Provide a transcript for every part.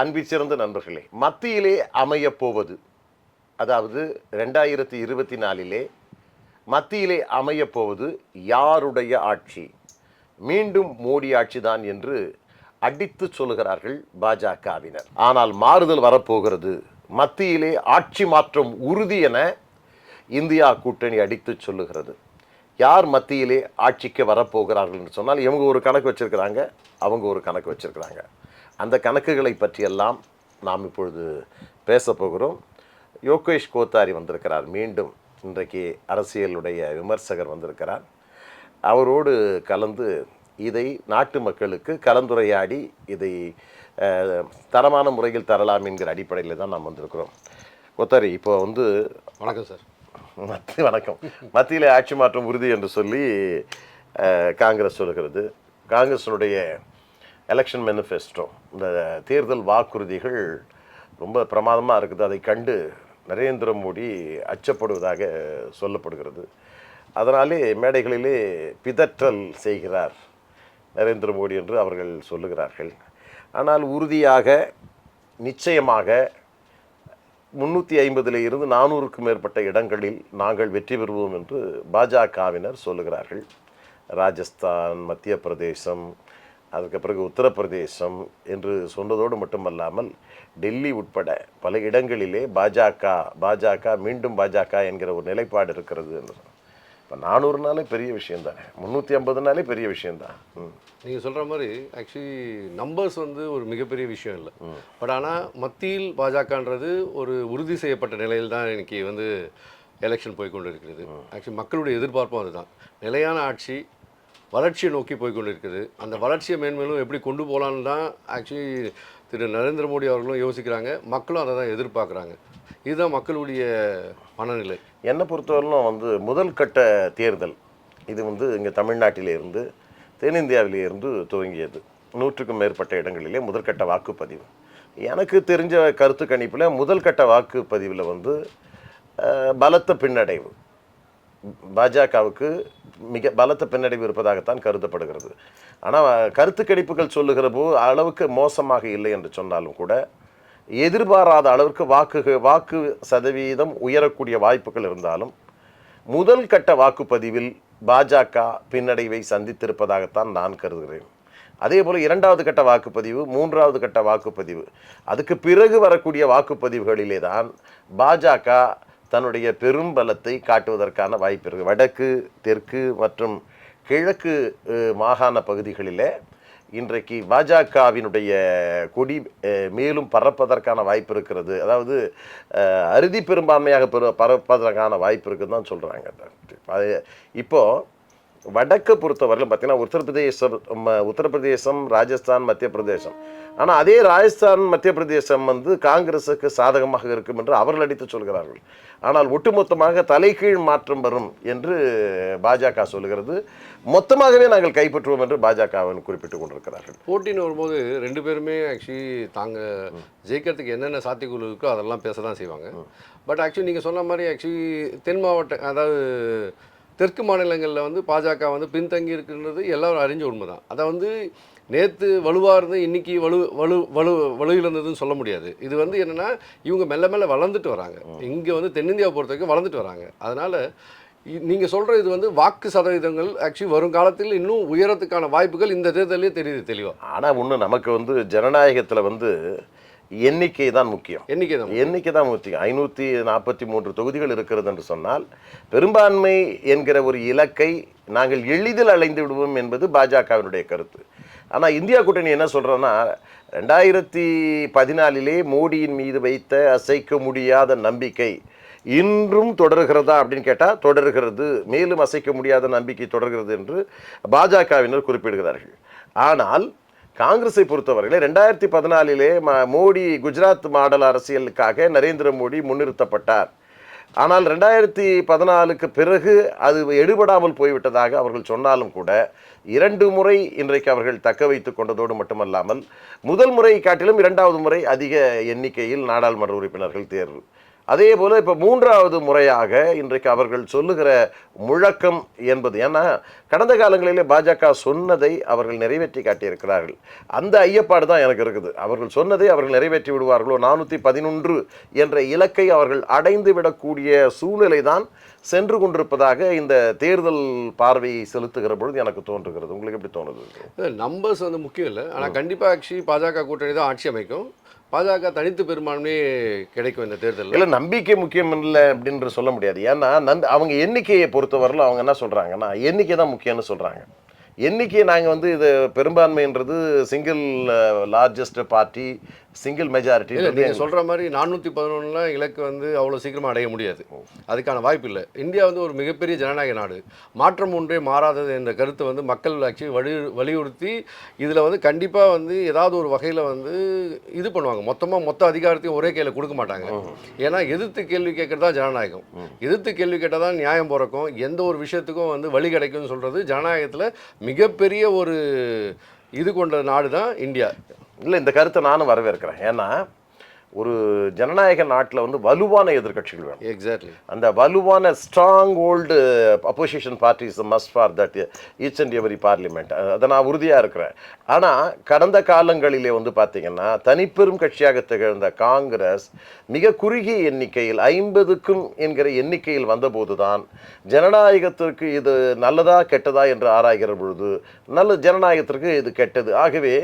அன்பிச்சிறந்த நண்பர்களே மத்தியிலே அமையப்போவது அதாவது ரெண்டாயிரத்தி இருபத்தி நாலிலே மத்தியிலே அமையப்போவது யாருடைய ஆட்சி? மீண்டும் மோடி ஆட்சிதான் என்று அடித்து சொல்லுகிறார்கள் பாஜகவினர். ஆனால் மாறுதல் வரப்போகிறது. மத்தியிலே ஆட்சி மாற்றம் உறுதி என இந்தியா கூட்டணி அடித்து சொல்லுகிறது. யார் மத்தியிலே ஆட்சிக்கு வரப்போகிறார்கள் என்று சொன்னால் இவங்க ஒரு கணக்கு வச்சிருக்கிறாங்க அவங்க ஒரு கணக்கு வச்சிருக்கிறாங்க. அந்த கணக்குகளை பற்றியெல்லாம் நாம் இப்பொழுது பேச போகிறோம். யோகேஷ் கோத்தாரி வந்திருக்கிறார். மீண்டும் இன்றைக்கு அரசியலுடைய விமர்சகர் வந்திருக்கிறார். அவரோடு கலந்து இதை நாட்டு மக்களுக்கு கலந்துரையாடி இதை தரமான முறையில் தரலாம் என்கிற அடிப்படையில் தான் நாம் வந்திருக்கிறோம். கோத்தாரி இப்போ வந்து வணக்கம் சார். மத்திய வணக்கம். மத்தியில் ஆட்சி மாற்றம் உறுதி என்று சொல்லி காங்கிரஸ் சொல்கிறது காங்கிரஸினுடைய எலெக்ஷன் மேனிஃபெஸ்டோ இந்த தேர்தல் வாக்குறுதிகள் ரொம்ப பிரமாதமாக இருக்குது. அதை கண்டு நரேந்திர மோடி அச்சப்படுவதாக சொல்லப்படுகிறது. அதனாலே மேடைகளிலே பிதற்றல் செய்கிறார் நரேந்திர மோடி என்று அவர்கள் சொல்லுகிறார்கள். ஆனால் உறுதியாக நிச்சயமாக முன்னூற்றி ஐம்பதில் இருந்து நானூறுக்கும் மேற்பட்ட இடங்களில் நாங்கள் வெற்றி பெறுவோம் என்று பாஜகவினர் சொல்லுகிறார்கள். ராஜஸ்தான் மத்திய பிரதேசம் அதுக்கு பிறகு உத்தரப்பிரதேசம் என்று சொன்னதோடு மட்டுமல்லாமல் டெல்லி உட்பட பல இடங்களிலே பாஜக பாஜக மீண்டும் பாஜக என்கிற ஒரு நிலைப்பாடு இருக்கிறது என்று இப்போ நானூறுனாலே பெரிய விஷயம்தானே? முந்நூற்றி ஐம்பதுனாலே பெரிய விஷயம்தான். ம். நீங்கள் சொல்கிற மாதிரி ஆக்சுவலி நம்பர்ஸ் வந்து ஒரு மிகப்பெரிய விஷயம் இல்லை. பட் ஆனால் மத்தியில் பாஜகன்றது ஒரு உறுதி செய்யப்பட்ட நிலையில் தான் இன்னைக்கு வந்து எலெக்ஷன் போய் கொண்டு இருக்கிறது ஆக்சுவலி மக்களுடைய எதிர்பார்ப்பும் அதுதான். நிலையான ஆட்சி வளர்ச்சியை நோக்கி போய் அந்த வளர்ச்சியை மேன்மேலும் எப்படி கொண்டு போகலான்னு தான் ஆக்சுவலி திரு நரேந்திர மோடி அவர்களும் யோசிக்கிறாங்க. மக்களும் அதை தான் எதிர்பார்க்குறாங்க. இதுதான் மக்களுடைய மனநிலை. என்னை பொறுத்தவரையிலும் வந்து முதல் கட்ட தேர்தல் இது வந்து இங்கே தமிழ்நாட்டிலேருந்து தென்னிந்தியாவிலேருந்து துவங்கியது. நூற்றுக்கும் மேற்பட்ட இடங்களிலே முதற்கட்ட வாக்குப்பதிவு. எனக்கு தெரிஞ்ச கருத்து கணிப்பில் முதல் கட்ட வாக்குப்பதிவில் வந்து பலத்த பின்னடைவு. பாஜகவுக்கு மிக பலத்த பின்னடைவு இருப்பதாகத்தான் கருதப்படுகிறது. ஆனால் கருத்து கணிப்புகள் சொல்லுகிற போது அளவுக்கு மோசமாக இல்லை என்று சொன்னாலும் கூட எதிர்பாராத அளவிற்கு வாக்கு வாக்கு சதவீதம் உயரக்கூடிய வாய்ப்புகள் இருந்தாலும் முதல் கட்ட வாக்குப்பதிவில் பாஜக பின்னடைவை சந்தித்திருப்பதாகத்தான் நான் கருதுகிறேன். அதே போல் இரண்டாவது கட்ட வாக்குப்பதிவு மூன்றாவது கட்ட வாக்குப்பதிவு அதுக்கு பிறகு வரக்கூடிய வாக்குப்பதிவுகளிலே தான் பாஜக தன்னுடைய பெரும் பலத்தை காட்டுவதற்கான வாய்ப்பு இருக்குது வடக்கு தெற்கு மற்றும் கிழக்கு மாகாண பகுதிகளிலே இன்றைக்கு பாஜகவினுடைய கொடி மேலும் பறப்பதற்கான வாய்ப்பு இருக்கிறது. அதாவது அறுதி பெரும்பான்மையாக பெரு பறப்பதற்கான வாய்ப்பு இருக்குதுன்னு தான் சொல்கிறாங்க அது இப்போது வடக்கை பொறுத்தவரையிலும் பார்த்தீங்கன்னா உத்தரப்பிரதேசம் உத்தரப்பிரதேசம் ராஜஸ்தான் மத்திய பிரதேசம் ஆனால் அதே ராஜஸ்தான் மத்திய பிரதேசம் வந்து காங்கிரஸுக்கு சாதகமாக இருக்கும் என்று அவர்கள் அடித்து சொல்கிறார்கள். ஆனால் ஒட்டுமொத்தமாக தலைகீழ் மாற்றம் வரும் என்று பாஜக சொல்லுகிறது. மொத்தமாகவே நாங்கள் கைப்பற்றுவோம் என்று பாஜகவின் குறிப்பிட்டு கொண்டிருக்கிறார்கள். போட்டின்னு வரும்போது ரெண்டு பேருமே ஆக்சுவலி தாங்க ஜெயிக்கிறதுக்கு என்னென்ன சாத்தியக்கூறு இருக்கோ அதெல்லாம் பேச தான் செய்வாங்க பட் ஆக்சுவலி நீங்கள் சொன்ன மாதிரி ஆக்சுவலி தென் மாவட்ட அதாவது தெற்கு மாநிலங்களில் வந்து பாஜக வந்து பின்தங்கி இருக்குன்றது எல்லாரும் அறிஞ்ச உண்மை தான் அதை வந்து நேற்று வலுவாக இருந்து இன்னைக்கு வலு வலு வலு வலுவிழந்ததுன்னு சொல்ல முடியாது. இது வந்து என்னென்னா இவங்க மெல்ல மெல்ல வளர்ந்துட்டு வராங்க. இங்கே வந்து தென்னிந்தியாவை பொறுத்த வரைக்கும் வளர்ந்துட்டு வராங்க. அதனால் நீங்கள் சொல்கிற இது வந்து வாக்கு சதவீதங்கள் ஆக்சுவலி வருங்காலத்தில் இன்னும் உயரத்துக்கான வாய்ப்புகள் இந்த தேர்தலே தெரியுது தெளிவாக ஆனால் ஒன்று நமக்கு வந்து ஜனநாயகத்தில் வந்து எண்ணிக்கை தான் முக்கியம். எண்ணிக்கை தான் எண்ணிக்கை தான் முக்கியம். ஐநூற்றி நாற்பத்தி மூன்று தொகுதிகள் இருக்கிறது என்று சொன்னால் பெரும்பான்மை என்கிற ஒரு இலக்கை நாங்கள் எளிதில் அடைந்து விடுவோம் என்பது பாஜகவினுடைய கருத்து. ஆனால் இந்தியா கூட்டணி என்ன சொல்கிறோன்னா ரெண்டாயிரத்தி பதினாலிலே மோடியின் மீது வைத்த அசைக்க முடியாத நம்பிக்கை இன்றும் தொடர்கிறதா அப்படின்னு கேட்டால் தொடர்கிறது. மேலும் அசைக்க முடியாத நம்பிக்கை தொடர்கிறது என்று பாஜகவினர் குறிப்பிடுகிறார்கள். ஆனால் காங்கிரஸை பொறுத்தவரையில் ரெண்டாயிரத்தி பதினாலிலே ம மோடி குஜராத் மாடல் அரசியலுக்காக நரேந்திர மோடி முன்னிறுத்தப்பட்டார். ஆனால் ரெண்டாயிரத்தி பதினாலுக்கு பிறகு அது எடுபடாமல் போய்விட்டதாக அவர்கள் சொன்னாலும் கூட இரண்டு முறை இன்றைக்கு அவர்கள் தக்க வைத்து கொண்டதோடு மட்டுமல்லாமல் முதல் முறை காட்டிலும் இரண்டாவது முறை அதிக எண்ணிக்கையில் நாடாளுமன்ற உறுப்பினர்கள் தேர்வு அதே போல இப்போ மூன்றாவது முறையாக இன்றைக்கு அவர்கள் சொல்லுகிற முழக்கம் என்பது. ஏன்னா கடந்த காலங்களிலே பாஜக சொன்னதை அவர்கள் நிறைவேற்றி காட்டியிருக்கிறார்கள். அந்த ஐயப்பாடு தான் எனக்கு இருக்குது. அவர்கள் சொன்னதை அவர்கள் நிறைவேற்றி விடுவார்களோ? நானூற்றி பதினொன்று என்ற இலக்கை அவர்கள் அடைந்து விடக்கூடிய சூழ்நிலை தான் சென்று கொண்டிருப்பதாக இந்த தேர்தல் பார்வையை செலுத்துகிற பொழுது எனக்கு தோன்றுகிறது. உங்களுக்கு எப்படி தோணுது? நம்பர்ஸ் வந்து முக்கியம் இல்லை. ஆனால் கண்டிப்பாக ஆக்சுவலி பாஜக கூட்டணி தான் ஆட்சி அமைக்கும். பாஜக தனித்து பெரும்பான்மையே கிடைக்கும் இந்த தேர்தலில். இல்லை நம்பிக்கை முக்கியம் இல்லை அப்படின்ற சொல்ல முடியாது. ஏன்னா நந்த அவங்க எண்ணிக்கையை பொறுத்தவரையில் அவங்க என்ன சொல்கிறாங்கன்னா எண்ணிக்கை தான் முக்கியம்னு சொல்கிறாங்க எண்ணிக்கை நாங்கள் வந்து இது பெரும்பான்மைன்றது single largest party single majority இல்லை நீங்கள் சொல்கிற மாதிரி நானூற்றி பதினொன்றுலாம் இலக்கு வந்து அவ்வளோ சீக்கிரமாக அடைய முடியாது. அதுக்கான வாய்ப்பு இல்லை. இந்தியா வந்து ஒரு மிகப்பெரிய ஜனநாயக நாடு. மாற்றம் ஒன்றே மாறாதது என்ற கருத்தை வந்து மக்கள் ஆக்சுவலி வலி வலியுறுத்தி இதில் வந்து கண்டிப்பாக வந்து ஏதாவது ஒரு வகையில் வந்து இது பண்ணுவாங்க. மொத்தமாக மொத்த அதிகாரத்தையும் ஒரே கையில் கொடுக்க மாட்டாங்க. ஏன்னா எதிர்த்து கேள்வி கேட்கறது தான் ஜனநாயகம் எதிர்த்து கேள்வி கேட்டால் தான் நியாயம் பிறக்கும். எந்த ஒரு விஷயத்துக்கும் வந்து வழி கிடைக்கும்னு சொல்கிறது ஜனநாயகத்தில் மிகப்பெரிய ஒரு இது கொண்ட நாடு தான் இந்தியா. இல்லை இந்த கருத்தை நானும் வரவேற்கிறேன். ஏன்னா ஒரு ஜனநாயக நாட்டில் வந்து வலுவான எதிர்க்கட்சிகள் வேணும். எக்ஸாக்ட்லி அந்த வலுவான strong old opposition parties must for that each and every parliament அதை நான் உறுதியாக இருக்கிறேன். ஆனால் கடந்த காலங்களிலே வந்து பார்த்தீங்கன்னா தனிப்பெரும் கட்சியாக திகழ்ந்த காங்கிரஸ் மிக குறுகிய எண்ணிக்கையில் ஐம்பதுக்கும் என்கிற எண்ணிக்கையில் வந்தபோது தான் ஜனநாயகத்திற்கு இது நல்லதா கெட்டதா என்று ஆராய்கிற பொழுது நல்ல ஜனநாயகத்திற்கு இது கெட்டது. ஆகவே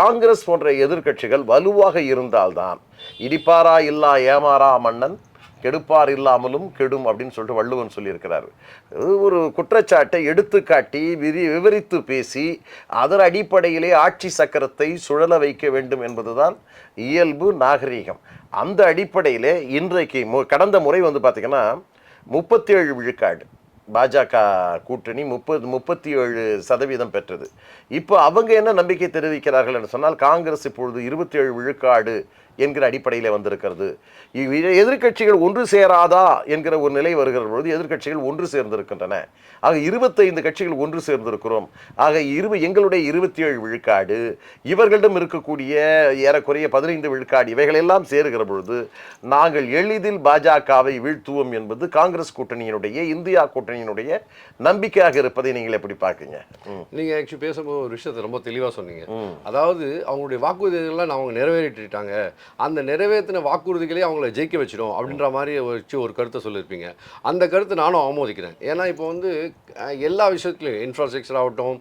காங்கிரஸ் போன்ற எதிர்க்கட்சிகள் வலுவாக இருந்தால்தான் இடிப்பாரா இல்லா ஏமாறா மன்னன் கெடுப்பார் இல்லாமலும் கெடும் அப்படின்னு சொல்லிட்டு வள்ளுவன் சொல்லியிருக்கிறார். ஒரு குற்றச்சாட்டை எடுத்துக்காட்டி விரி விவரித்து பேசி அதன் அடிப்படையிலே ஆட்சி சக்கரத்தை சுழல வைக்க வேண்டும் என்பதுதான் இயல்பு நாகரீகம். அந்த அடிப்படையிலே இன்றைக்கு மு- கடந்த முறை வந்து பார்த்திங்கன்னா முப்பத்தி ஏழு விழுக்காடு பாஜக கூட்டணி முப்பது முப்பத்தி ஏழு சதவீதம் பெற்றது. இப்போ அவங்க என்ன நம்பிக்கை தெரிவிக்கிறார்கள் என்று சொன்னால் காங்கிரஸ் இப்பொழுது இருபத்தி ஏழு விழுக்காடு என்கிற அடிப்படையில் வந்திருக்கிறது. இவ் எதிர்க்கட்சிகள் ஒன்று சேராதா என்கிற ஒரு நிலை வருகிற பொழுது எதிர்க்கட்சிகள் ஒன்று சேர்ந்திருக்கின்றன. ஆக இருபத்தைந்து கட்சிகள் ஒன்று சேர்ந்திருக்கிறோம். ஆக இரு எங்களுடைய இருபத்தி ஏழு விழுக்காடு இவர்களிடம் இருக்கக்கூடிய ஏறக்குறைய பதினைந்து விழுக்காடு இவைகளெல்லாம் சேருகிற பொழுது நாங்கள் எளிதில் பாஜகவை வீழ்த்துவோம் என்பது காங்கிரஸ் கூட்டணியினுடைய இந்தியா கூட்டணியினுடைய நம்பிக்கையாக இருப்பதை நீங்கள் எப்படி பார்க்கீங்க. நீங்கள் ஆக்சுவலி பேசும்போது ஒரு விஷயத்தை ரொம்ப தெளிவாக சொன்னீங்க. அதாவது அவங்களுடைய வாக்குறுதிகள்லாம் அவங்க நிறைவேற்றிட்டாங்க அந்த நிறைவேற்றின வாக்குறுதிகளே அவங்கள ஜெயிக்க வச்சிடும் அப்படின்ற மாதிரி வச்சு ஒரு கருத்தை சொல்லியிருப்பீங்க. அந்த கருத்தை நானும் ஆமோதிக்கிறேன் ஏன்னா இப்போ வந்து எல்லா விஷயத்துலையும் இன்ஃப்ராஸ்ட்ரக்சர் ஆகட்டும்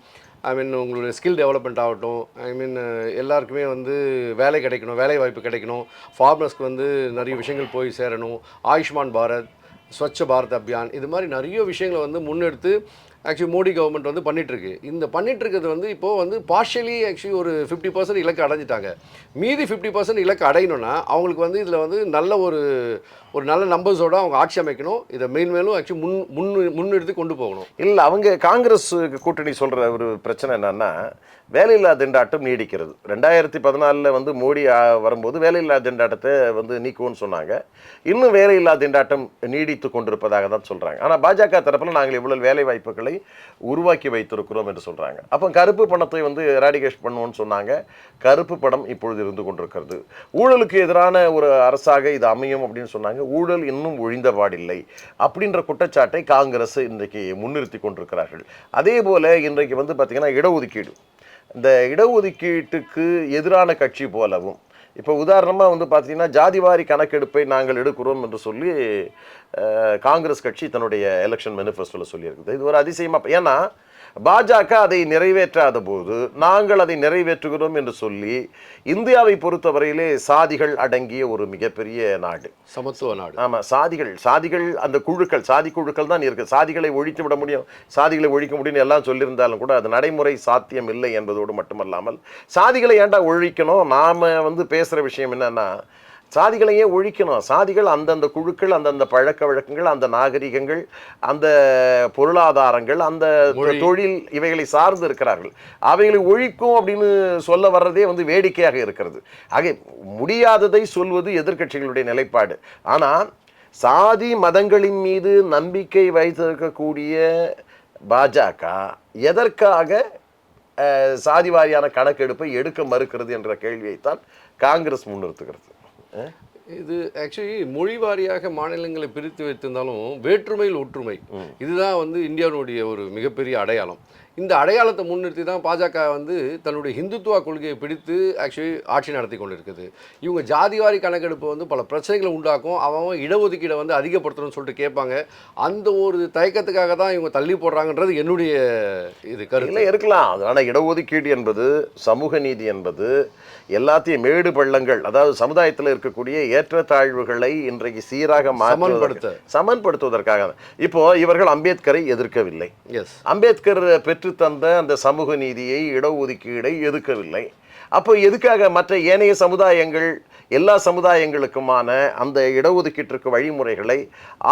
ஐ மீன் உங்களுடைய ஸ்கில் டெவலப்மெண்ட் ஆகட்டும் ஐ மீன் எல்லாருக்குமே வந்து வேலை கிடைக்கணும் வேலை வாய்ப்பு கிடைக்கணும். ஃபார்மர்ஸ்க்கு வந்து நிறைய விஷயங்கள் போய் சேரணும். ஆயுஷ்மான் பாரத் ஸ்வச்ச பாரத் அபியான் இது மாதிரி நிறைய விஷயங்களை வந்து முன்னெடுத்து ஆக்சுவலி மோடி கவர்மெண்ட் வந்து பண்ணிகிட்ருக்கு இந்த பண்ணிகிட்ருக்கிறது வந்து இப்போ வந்து பார்ஷியலி ஆக்சுவலி ஒரு ஃபிஃப்டி பர்சன்ட் இலக்கு அடைஞ்சிட்டாங்க. மீதி ஃபிஃப்டி பர்சன்ட் இலக்கு அடையணும்னா அவங்களுக்கு வந்து இதில் வந்து நல்ல ஒரு ஒரு நல்ல நம்பர்ஸோட அவங்க ஆட்சி அமைக்கணும். இதை மேல் மேலும் ஆக்சுவலி முன் முன் முன்னெடுத்து கொண்டு போகணும். இல்லை அவங்க காங்கிரஸ் கூட்டணி சொல்கிற ஒரு பிரச்சனை என்னன்னா வேலையில்லா திண்டாட்டம் நீடிக்கிறது. ரெண்டாயிரத்தி பதினாலில் வந்து மோடி வரும்போது வேலையில்லா திண்டாட்டத்தை வந்து நீக்குவோன்னு சொன்னாங்க. இன்னும் வேலையில்லா திண்டாட்டம் நீடித்து கொண்டிருப்பதாக தான் சொல்கிறாங்க ஆனால் பாஜக தரப்பில் நாங்கள் இவ்வளவு வேலை வாய்ப்புகளை உருவாக்கி வைத்திருக்கிறோம் என்று சொல்கிறாங்க அப்போ கருப்பு பணத்தை வந்து ராடிகேஷ் பண்ணுவோன்னு சொன்னாங்க. கருப்பு பணம் இப்பொழுது இருந்து கொண்டிருக்கிறது. ஊழலுக்கு எதிரான ஒரு அரசாக இது அமையும் அப்படின்னு சொன்னாங்க. ஊழல் இன்னும் ஒழிந்தபாடில்லை அப்படின்ற குற்றச்சாட்டை காங்கிரஸ் இன்றைக்கு முன்னிறுத்தி கொண்டிருக்கிறார்கள். அதே போல் இன்றைக்கு வந்து பார்த்திங்கன்னா இடஒதுக்கீடு. இந்த இடஒதுக்கீட்டுக்கு எதிரான கட்சி போலவும் இப்போ உதாரணமாக வந்து பார்த்தீங்கன்னா ஜாதிவாரி கணக்கெடுப்பை நாங்கள் எடுக்கிறோம் என்று சொல்லி காங்கிரஸ் கட்சி தன்னுடைய எலெக்ஷன் மேனிஃபெஸ்டோவில் சொல்லியிருக்குது. இது ஒரு அதிசயமாக ஏன்னா பாஜக அதை நிறைவேற்றாத போது நாங்கள் அதை நிறைவேற்றுகிறோம் என்று சொல்லி இந்தியாவை பொறுத்தவரையிலே சாதிகள் அடங்கிய ஒரு மிகப்பெரிய நாடு. சமத்துவ நாடு. ஆமாம் சாதிகள் சாதிகள் அந்த குழுக்கள் சாதி குழுக்கள் தான் இருக்குது சாதிகளை ஒழித்து விட முடியும். சாதிகளை ஒழிக்க முடியும்னு எல்லாம் சொல்லியிருந்தாலும் கூட அது நடைமுறை சாத்தியம் இல்லை என்பதோடு மட்டுமல்லாமல் சாதிகளை ஏன்டா ஒழிக்கணும்? நாம் வந்து பேசுகிற விஷயம் என்னன்னா சாதிகளையே ஒழிக்கணும். சாதிகள் அந்தந்த குழுக்கள் அந்தந்த பழக்க வழக்கங்கள் அந்த நாகரிகங்கள் அந்த பொருளாதாரங்கள் அந்த. தொழில் இவைகளை சார்ந்து இருக்கிறார்கள். அவைகளை ஒழிக்கும் அப்படின்னு சொல்ல வர்றதே வந்து வேடிக்கையாக இருக்கிறது. ஆக முடியாததை சொல்வது எதிர்க்கட்சிகளுடைய நிலைப்பாடு. ஆனால் சாதி மதங்களின் மீது நம்பிக்கை வைத்திருக்கக்கூடிய பாஜக எதற்காக சாதி வாரியான கணக்கெடுப்பை எடுக்க மறுக்கிறது என்ற கேள்வியைத்தான் காங்கிரஸ் முன்னிறுத்துகிறது. 哎？இது ஆக்சுவலி மொழி வாரியாக மாநிலங்களை பிரித்து வைத்திருந்தாலும் வேற்றுமையில் ஒற்றுமை. இதுதான் வந்து இந்தியாவுடைய ஒரு மிகப்பெரிய அடையாளம். இந்த அடையாளத்தை முன்னிறுத்தி தான் பாஜக வந்து தன்னுடைய ஹிந்துத்துவா கொள்கையை பிடித்து ஆக்சுவலி ஆட்சி நடத்தி கொண்டிருக்குது. இவங்க ஜாதிவாரி கணக்கெடுப்பு வந்து பல பிரச்சனைகளை உண்டாக்கும் அவன் இடஒதுக்கீடை வந்து அதிகப்படுத்தணும்னு சொல்லிட்டு கேட்பாங்க. அந்த ஒரு தயக்கத்துக்காக தான் இவங்க தள்ளி போடுறாங்கன்றது என்னுடைய இது கருத்து. இல்லை இருக்கலாம். அது ஆனால் இடஒதுக்கீடு என்பது சமூக நீதி என்பது எல்லாத்தையும் மேடு பள்ளங்கள் அதாவது சமுதாயத்தில் இருக்கக்கூடிய ஏற்றத்தாழ்வுகளை இன்றைக்கு சீராக. மாற்றுவதற்கு சமன்படுத்துவதற்காக. இப்போ இவர்கள் அம்பேத்கரை எதிர்க்கவில்லை. அம்பேத்கர் பெற்றுத்தந்த அந்த சமூக நீதியை இடஒதுக்கீடை எதிர்க்கவில்லை. அப்போ எதுக்காக மற்ற ஏனைய சமுதாயங்கள் எல்லா சமுதாயங்களுக்குமான அந்த இடஒதுக்கீட்டிற்கு வழிமுறைகளை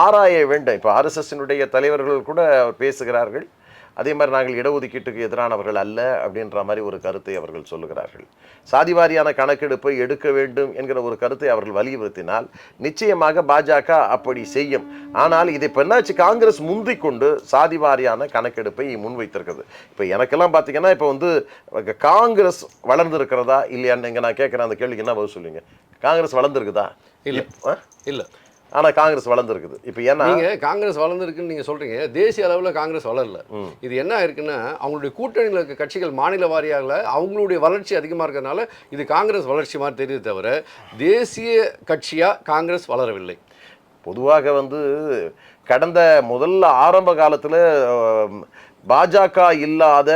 ஆராய வேண்டும்? இப்போ ஆர்எஸ்எஸ்னுடைய தலைவர்கள் கூட பேசுகிறார்கள். அதே மாதிரி நாங்கள் இடஒதுக்கீட்டுக்கு எதிரானவர்கள் அல்ல அப்படின்ற மாதிரி ஒரு கருத்தை அவர்கள் சொல்லுகிறார்கள். சாதிவாரியான கணக்கெடுப்பை எடுக்க வேண்டும் என்கிற ஒரு கருத்தை அவர்கள் வலியுறுத்தினால் நிச்சயமாக பாஜக அப்படி செய்யும். ஆனால் இதை பெண்ணாச்சு காங்கிரஸ் முந்திக் கொண்டு சாதிவாரியான கணக்கெடுப்பை முன்வைத்திருக்கிறது. இப்போ எனக்கெல்லாம் பார்த்தீங்கன்னா இப்போ வந்து காங்கிரஸ் வளர்ந்துருக்கிறதா இல்லையான்னு இங்கே நான் கேட்குறேன் அந்த கேள்விக்கு என்ன பதில் சொல்லுவீங்க? காங்கிரஸ் வளர்ந்துருக்குதா? இல்ல. ஆ? இல்லை. ஆனால் காங்கிரஸ் வளர்ந்துருக்குது. இப்போ ஏன்னா நீங்க காங்கிரஸ் வளர்ந்துருக்குன்னு நீங்க சொல்றீங்க. தேசிய அளவுல காங்கிரஸ் வளரல. இது என்ன இருக்குன்னா அவங்களுடைய கூட்டணியில் இருக்க கட்சிகள் மாநில வாரியாக அவங்களுடைய வளர்ச்சி அதிகமா இருக்கிறதுனால இது காங்கிரஸ் வளர்ச்சி மாதிரி தெரியுது தவிர தேசிய கட்சியா காங்கிரஸ் வளரவில்லை. பொதுவாக வந்து கடந்த முதல்ல ஆரம்ப காலத்தில் பாஜக இல்லாத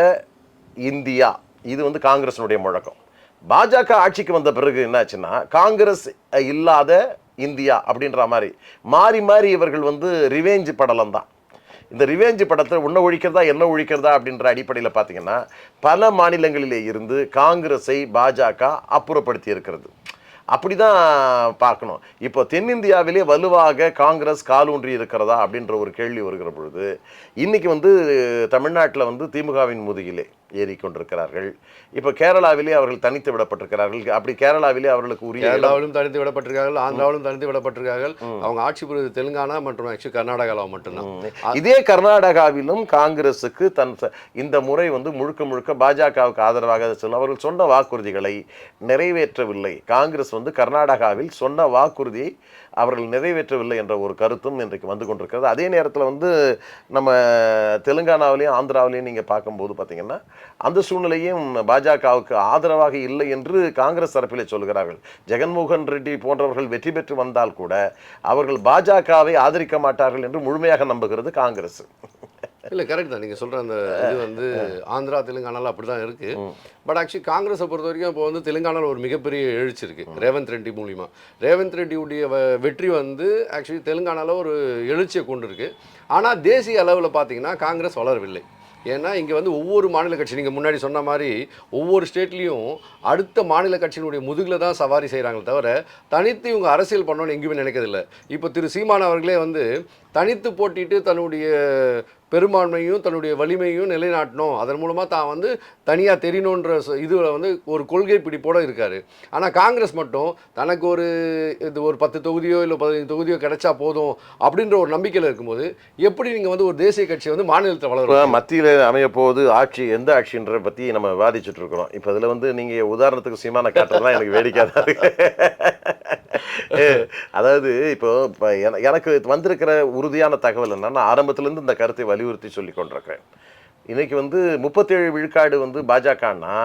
இந்தியா இது வந்து காங்கிரஸினுடைய முழக்கம். பாஜக ஆட்சிக்கு வந்த பிறகு என்னாச்சுன்னா காங்கிரஸ் இல்லாத இந்தியா அப்படின்ற மாதிரி. மாறி மாறி இவர்கள் வந்து ரிவேஞ்சு படலம் தான். இந்த ரிவேஞ்சு படத்தை உன்ன ஒழிக்கிறதா என்ன ஒழிக்கிறதா அப்படின்ற அடிப்படையில் பார்த்தீங்கன்னா பல மாநிலங்களிலே இருந்து காங்கிரஸை பாஜக அப்புறப்படுத்தி இருக்கிறது. அப்படிதான் பார்க்கணும். இப்போ தென்னிந்தியாவிலே வலுவாக காங்கிரஸ் காலூன்றி இருக்கிறதா அப்படின்ற ஒரு கேள்வி வருகிற பொழுது இன்னைக்கு வந்து தமிழ்நாட்டில் வந்து திமுகவின் முதுகிலே ஏறிக்கொண்டிருக்கிறார்கள். இப்போ கேரளாவிலே அவர்கள் தனித்து விடப்பட்டிருக்கிறார்கள். அப்படி கேரளாவிலே அவர்களுக்கு உரிய கேரளாவிலும் தனித்து விடப்பட்டிருக்கார்கள் ஆந்திராவிலும் தனித்து விடப்பட்டிருக்கார்கள். அவங்க ஆட்சி புரிவது தெலுங்கானா மற்றும் ஆக்சுவலி கர்நாடகாவில் மட்டும்தான். இதே கர்நாடகாவிலும் காங்கிரசுக்கு தன் இந்த முறை வந்து முழுக்க முழுக்க பாஜகவுக்கு ஆதரவாக அவர்கள் சொன்ன வாக்குறுதிகளை நிறைவேற்றவில்லை. காங்கிரஸ் வந்து கர்நாடகாவில் சொன்ன வாக்குறுதியை அவர்கள் நிறைவேற்றவில்லை என்ற ஒரு கருத்தும் இன்றைக்கு வந்து கொண்டிருக்கிறது. அதே நேரத்தில் வந்து நம்ம தெலுங்கானாவிலையும் ஆந்திராவிலையும் நீங்கள் பார்க்கும்போது பார்த்தீங்கன்னா அந்த சூழ்நிலையும் பாஜகவுக்கு ஆதரவாக இல்லை என்று காங்கிரஸ் தரப்பிலே சொல்கிறார்கள் ஜெகன்மோகன் ரெட்டி போன்றவர்கள் வெற்றி பெற்று வந்தால் கூட அவர்கள் பாஜகவை ஆதரிக்க மாட்டார்கள் என்று முழுமையாக நம்புகிறது காங்கிரஸ். இல்லை கரெக்ட் தான். நீங்கள் சொல்கிற அந்த இது வந்து ஆந்திரா தெலுங்கானால அப்படி தான் இருக்குது பட் ஆக்சுவலி காங்கிரஸை பொறுத்த வரைக்கும் இப்போ வந்து தெலுங்கானாவில் ஒரு மிகப்பெரிய எழுச்சி இருக்குது ரேவந்த் ரெட்டி மூலிமா ரேவந்த் ரெட்டியுடைய வ- வெற்றி வந்து ஆக்சுவலி தெலுங்கானாவில் ஒரு எழுச்சியை கொண்டு இருக்கு ஆனால் தேசிய அளவில் பார்த்தீங்கன்னா காங்கிரஸ் வளரவில்லை. ஏன்னா இங்கே வந்து ஒவ்வொரு மாநில கட்சி நீங்கள் முன்னாடி சொன்ன மாதிரி ஒவ்வொரு ஸ்டேட்லேயும் அடுத்த மாநில கட்சியினுடைய முதுகில் தான் சவாரி செய்கிறாங்களே தவிர தனித்து இவங்க அரசியல் பண்ணணும்னு எங்கேயுமே நினைக்கிறதில்ல. இப்போ திரு சீமான் அவர்களே வந்து தனித்து போட்டிட்டு தன்னுடைய பெரும்பான்மையும் தன்னுடைய வலிமையும் நிலைநாட்டணும். அதன் மூலமாக தான் வந்து தனியாக தெரியணுன்ற இதில் வந்து ஒரு கொள்கை பிடிப்போட இருக்கார். ஆனால் காங்கிரஸ் மட்டும் தனக்கு ஒரு இது ஒரு பத்து தொகுதியோ இல்லை பதினைந்து தொகுதியோ கிடைச்சா போதும் அப்படின்ற ஒரு நம்பிக்கையில் இருக்கும்போது எப்படி நீங்கள் வந்து ஒரு தேசிய கட்சி வந்து மாநிலத்தில் இப்போ வளரும் மத்தியில் அமைய போகுது ஆட்சி எந்த ஆட்சின்ற பற்றி நம்ம விவாதிச்சுட்டு இருக்கிறோம். இப்போ இதில் வந்து நீங்கள் உதாரணத்துக்கு சீமான காட்டுறதுலாம் எனக்கு வேடிக்கை தான் அதாவது இப்போ இப்போ எனக்கு வந்திருக்கிற உறுதியான தகவல் என்னன்னா ஆரம்பத்திலேருந்து இந்த கருத்தை வலியுறுத்தி சொல்லி கொண்டிருக்கிறேன் இன்னைக்கு வந்து முப்பத்தேழு விழுக்காடு வந்து பாஜகன்னா